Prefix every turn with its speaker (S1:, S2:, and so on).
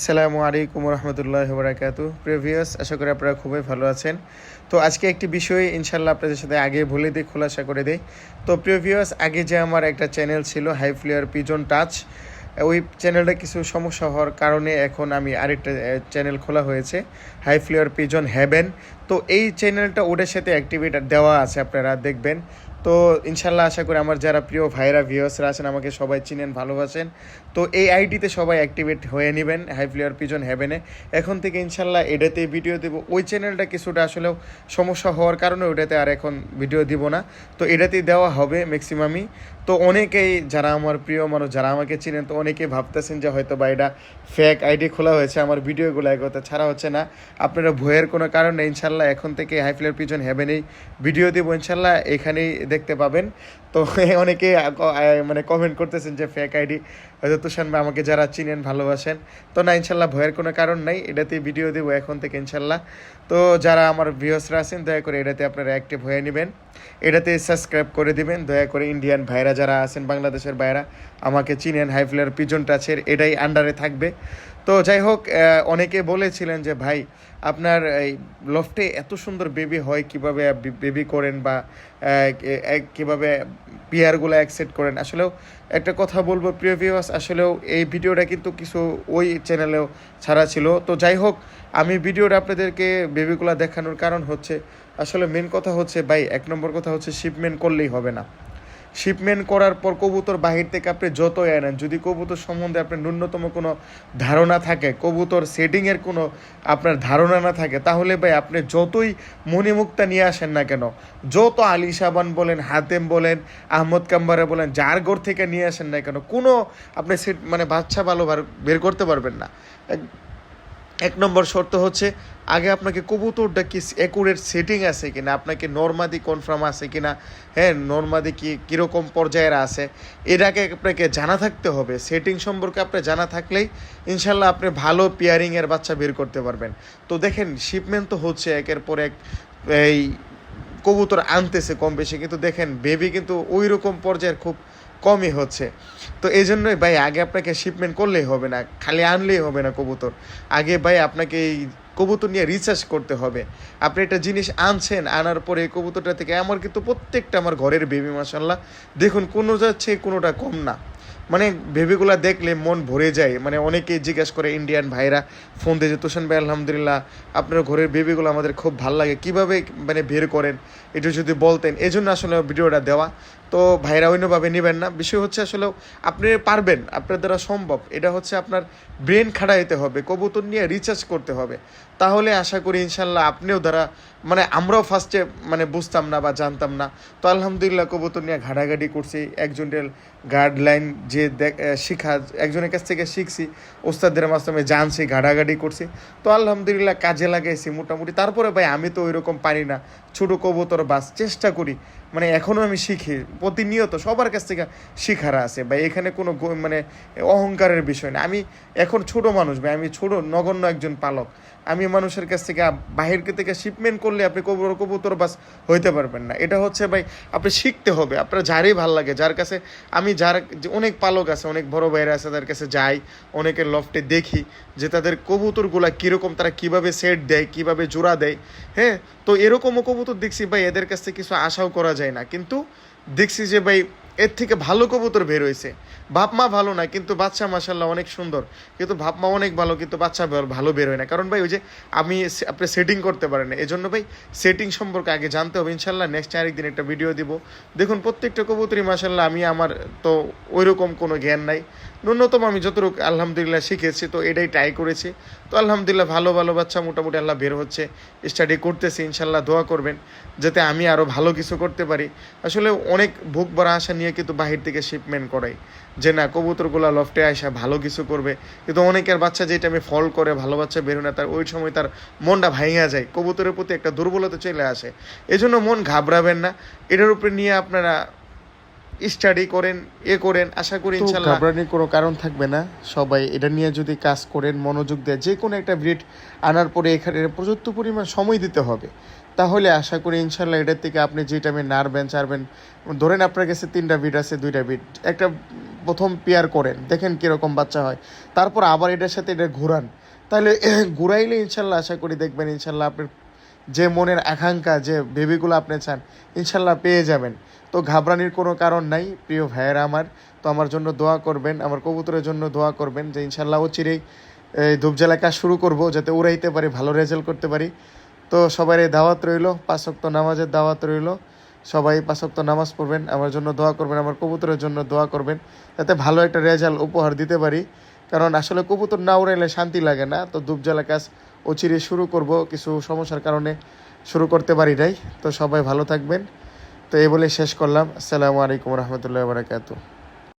S1: আসসালামু আলাইকুম রহমতুল্লাহ বরাকাতু প্রিভিয়াস আশা করি আপনারা খুবই ভালো আছেন। তো আজকে একটি বিষয় ইনশাল্লাহ আপনাদের সাথে আগে বলে দিই, খোলাসা করে দিই। তো প্রিভিয়াস আগে যে আমার একটা চ্যানেল ছিল হাই ফ্লিয়ার পিজন টাচ ওই চ্যানেলটা কিছু সমস্যা হওয়ার কারণে এখন আমি আরেকটা চ্যানেল খোলা হয়েছে হাই ফ্লিয়ার পিজন হ্যাভেন তো এই চ্যানেলটা ওটার সাথে অ্যাক্টিভিটি দেওয়া আছে, আপনারা দেখবেন। তো ইনশাল্লাহ আশা করি আমার যারা প্রিয় ভাইরা ভিউয়ার্সরা আছেন, আমাকে সবাই চিনেন, ভালোবাসেন। তো এই আইডিতে সবাই অ্যাক্টিভেট হয়ে নেবেন হাই ফ্লিয়ার পিজন হ্যাভেনে এখন থেকে ইনশাল্লাহ এটাতে ভিডিও দেবো। ওই চ্যানেলটা কিছুটা আসলেও সমস্যা হওয়ার কারণে ওটাতে আর এখন ভিডিও দিব না। তো এটাতেই দেওয়া হবে ম্যাক্সিমামই তো অনেকেই যারা আমার প্রিয় মানুষ, যারা আমাকে চিনেন, তো অনেকেই ভাবতেছেন যে হয়তো বা এটা ফেক আইডি খোলা হয়েছে, আমার ভিডিওগুলো এগোতে ছাড়া হচ্ছে না। আপনারা ভয়ের কোনো কারণ ইনশাল্লাহ এখন থেকে হাই ফ্লিয়ার পিজন হ্যাভেনেই ভিডিও দেবো, ইনশাল্লাহ এখানেই দেখতে পাবেন। তো অনেকে মানে কমেন্ট করতেছেন যে ফেক আইডি হয়তো তুষান বা আমাকে যারা চিনেন, ভালোবাসেন। তো না, ইনশাল্লাহ ভয়ের কোনো কারণ নাই। এটাতে ভিডিও দেবো এখন থেকে ইনশাল্লাহ। তো যারা আমার ভিউসরা আছেন, দয়া করে এটাতে আপনারা অ্যাক্টিভ হয়ে নেবেন। এটাতে সাবস্ক্রাইব করে দিবেন। দয়া করে ইন্ডিয়ান ভাইরা যারা আছেন, বাংলাদেশের ভাইরা, আমাকে চিনেন হাই ফ্লেয়ার পিজন টাচের এটাই আন্ডারে থাকবে। তো যাই হোক অনেকে বলেছিলেন যে, ভাই, আপনার এই লফটে এত সুন্দর বেবি হয়, কীভাবে বেবি করেন বা কীভাবে পিয়ারগুলো অ্যাকসেপ্ট করেন? আসলেও একটা কথা বলব, প্রিয় ভিউয়ার্স আসলেও এই ভিডিওটা কিন্তু কিছু ওই চ্যানেলেও ছাড়া ছিল। তো যাই হোক, আমি ভিডিওটা আপনাদেরকে বেবিগুলো দেখানোর কারণ হচ্ছে আসলে মেন কথা হচ্ছে, ভাই, এক নম্বর কথা হচ্ছে শিপমেন্ট করলেই হবে না। শিপমেন্ট করার পর কবুতর বাহির থেকে আপনি যতই আনেন, যদি কবুতর সম্বন্ধে আপনার ন্যূনতম কোনো ধারণা থাকে, কবুতর সেটিংয়ের কোনো আপনার ধারণা না থাকে, তাহলে ভাই আপনি যতই মণিমুক্তা নিয়ে আসেন না কেন, যত আলি সাবান বলেন, হাতেম বলেন, আহমদ কাম্বারে বলেন, যার ঘর থেকে নিয়ে আসেন না কেন, কোনো আপনি সেট মানে বাচ্চা ভালো বের করতে পারবেন না। এক- নম্বর শর্ত হচ্ছে, আগে আপনাকে কবুতরটা কি অ্যাকুরেট সেটিং আছে কিনা, আপনাকে নর্মাদি কনফার্ম আছে কিনা হ্যাঁ নর্মাদি কি, কীরকম পর্যায়ের আছে আগে আপনাকে জানা থাকতে হবে। সেটিং সম্পর্কে আপনার জানা থাকলেই ইনশাল্লাহ আপনি ভালো পেয়ারিংয়ের বাচ্চা বের করতে পারবেন। তো দেখেন শিপমেন্ট তো হচ্ছে একের পর এক, এই কবুতর আনতেছে কম বেশি, কিন্তু দেখেন বেবি কিন্তু ওই রকম পর্যায়ের খুব কমই হচ্ছে। তো এই জন্যই ভাই, আগে আপনাকে শিপমেন্ট করলেই হবে না, খালি আনলেই হবে না কবুতর। আগে ভাই, আপনাকে এই কবুতর নিয়ে রিসার্চ করতে হবে। আপনি একটা জিনিস আনছেন, আনার পরে এই কবুতরটা থেকে আমার কিন্তু প্রত্যেকটা আমার ঘরের বেবি মাসাল্লাহ দেখুন, কোনো যাচ্ছে, কোনোটা কম না। মানে বেবিগুলা দেখলে মন ভরে যায়। মানে অনেকেই জিজ্ঞেস করে, ইন্ডিয়ান ভাইরা ফোন দিয়ে যে, তোষান ভাই, আলহামদুলিল্লাহ, আপনার ঘরের বেবিগুলো আমাদের খুব ভালো লাগে। কীভাবে মানে বের করেন? এটা যদি বলতেন। এই জন্য আসলে ভিডিওটা দেওয়া। তো ভাইরা অন্যভাবে নেবেন না। বিষয় হচ্ছে আসলে আপনি পারবেন, আপনার দ্বারা সম্ভব। এটা হচ্ছে আপনার ব্রেন খাটাইতে হবে, কবুতর নিয়ে রিচার্জ করতে হবে। তাহলে আশা করি ইনশাল্লাহ আপনিও দ্বারা মানে আমরাও ফার্স্টে মানে বুঝতাম না বা জানতাম না। তো আলহামদুলিল্লাহ কবুতর নিয়ে ঘাটাঘাটি করছি একজনের গাইডলাইন যে শিখা, একজনের কাছ থেকে শিখছি, ওস্তাদের মাধ্যমে জানছি, ঘাটাঘাটি করছি। তো আলহামদুলিল্লাহ কাজে লাগাইছি মোটামুটি। তারপরে ভাই আমি তো ওইরকম পারি না, ছোটো কবুতর বাস, চেষ্টা করি। মানে এখনও আমি শিখি। প্রতিনিয়ত সবার কাছ থেকে শিখারা আছে বা এখানে কোনো মানে অহংকারের বিষয় না। আমি এখন ছোট মানুষ ভাই। আমি ছোট নগণ্য একজন পালক। আমি মানুষের কাছ থেকে বাহির থেকে শিপমেন্ট করলে আপনি কবুতর কবুতর বাস হইতে পারবেন না। এটা হচ্ছে ভাই আপনি শিখতে হবে। আপনার যারই ভালো লাগে, যার কাছে আমি যার অনেক পালক আছে, অনেক বড় ভাইরা আছে, তাদের কাছে যাই, অনেকের লফটে দেখি যে তাদের কবুতরগুলা কীরকম, তারা কীভাবে সেট দেয়, কীভাবে জোড়া দেয় হ্যাঁ? তো এরকমও কবুতর দেখছি ভাই, এদের কাছ থেকে কিছু আশাও করা যায় না। কিন্তু দেখছি যে ভাই এর থেকে ভালো কবুতর বের হয়েছে। বাপ মা ভালো না, কিন্তু বাচ্চা মাসাল্লাহ অনেক সুন্দর। কিন্তু বাপ মা অনেক ভালো, কিন্তু বাচ্চা ভালো- বের হয় না। কারণ ভাই, ওই যে আমি আপনি সেটিং করতে পারেন না। এই জন্য ভাই সেটিং সম্পর্কে আগে জানতে হবে। ইনশাল্লাহ নেক্সট আরেকদিন একটা ভিডিও দিব। দেখুন, প্রত্যেকটা কবুতরই মাসাল্লাহ আমি আমার তো ওইরকম কোনো জ্ঞান নাই। ন্যূনতম আমি যতটুকু আলহামদুলিল্লাহ শিখেছি, তো এটাই ট্রাই করেছি। তো আলহামদুলিল্লাহ ভালো ভালো বাচ্চা মোটামুটি আল্লাহ বের হচ্ছে। স্টাডি করতেছি ইনশাল্লাহ দোয়া করবেন, যাতে আমি আরও ভালো কিছু করতে পারি। আসলে অনেক বুক ভরা আশা নিয়ে কিন্তু বাহির থেকে শিপমেন্ট করাই। যে না, কবুতরগুলো লফটে আসা ভালো কিছু করবে। কিন্তু অনেকের বাচ্চা যেটা আমি ফল করে, ভালো বাচ্চা বেরো না, তার ওই সময় তার মনটা ভাঙা যায়। কবুতরের প্রতি একটা দুর্বলতা চলে আসে। এজন্য জন্য মন ঘাবড়াবেন না। এটার উপরে নিয়ে আপনারা স্টাডি করেন এ করেন আশা করি ইনশাল্লাহ ঘাবড়ানির কোনো কারণ থাকবে না। সবাই এটা নিয়ে যদি কাজ করেন মনোযোগ দেয় যে কোনো একটা ব্রিড আনার পরে এখানে পর্যাপ্ত পরিমাণ সময় দিতে হবে। তাহলে আশা করি ইনশাল্লাহ এটার থেকে আপনি যে টাইমে নাড়বেন চারবেন ধরেন আপনার কাছে তিনটা বিট আছে দুইটা বিট একটা প্রথম পেয়ার করেন দেখেন কীরকম বাচ্চা হয়। তারপর আবার এটার সাথে এটা ঘোরান। তাহলে ঘুরাইলে ইনশাল্লাহ আশা করি দেখবেন ইনশাল্লাহ আপনার যে মনের আকাঙ্ক্ষা, যে বেবিগুলো আপনি চান, ইনশাল্লাহ পেয়ে যাবেন। তো ঘাবড়ানির কোনো কারণ নাই, প্রিয় ভাইয়েরা আমার। তো আমার জন্য দোয়া করবেন, আমার কবুতরের জন্য দোয়া করবেন যে ইনশাল্লাহ ও চিরেই এই ধূপজ্বালা কাজ শুরু করব, যাতে উড়াইতে পারি, ভালো রেজাল্ট করতে পারি। তো সবার এই দাওয়াত রইল পাঁচক্ত নামাজের দাওয়াত রইল। সবাই পাঁচক্ত নামাজ পড়বেন, আমার জন্য দোয়া করবেন, আমার কবুতরের জন্য দোয়া করবেন, যাতে ভালো একটা রেজাল্ট উপহার দিতে পারি। কারণ আসলে কবুতর না উড়াইলে শান্তি লাগে না। তো ধূপজ্বালা কাজ অচিরে শুরু করব, কিছু সমস্যার কারণে শুরু করতে পারি নাই। তো সবাই ভালো থাকবেন। তো এই বলে শেষ করলাম। আসসালামু আলাইকুম রহমতুল্লাহ বারাকাতু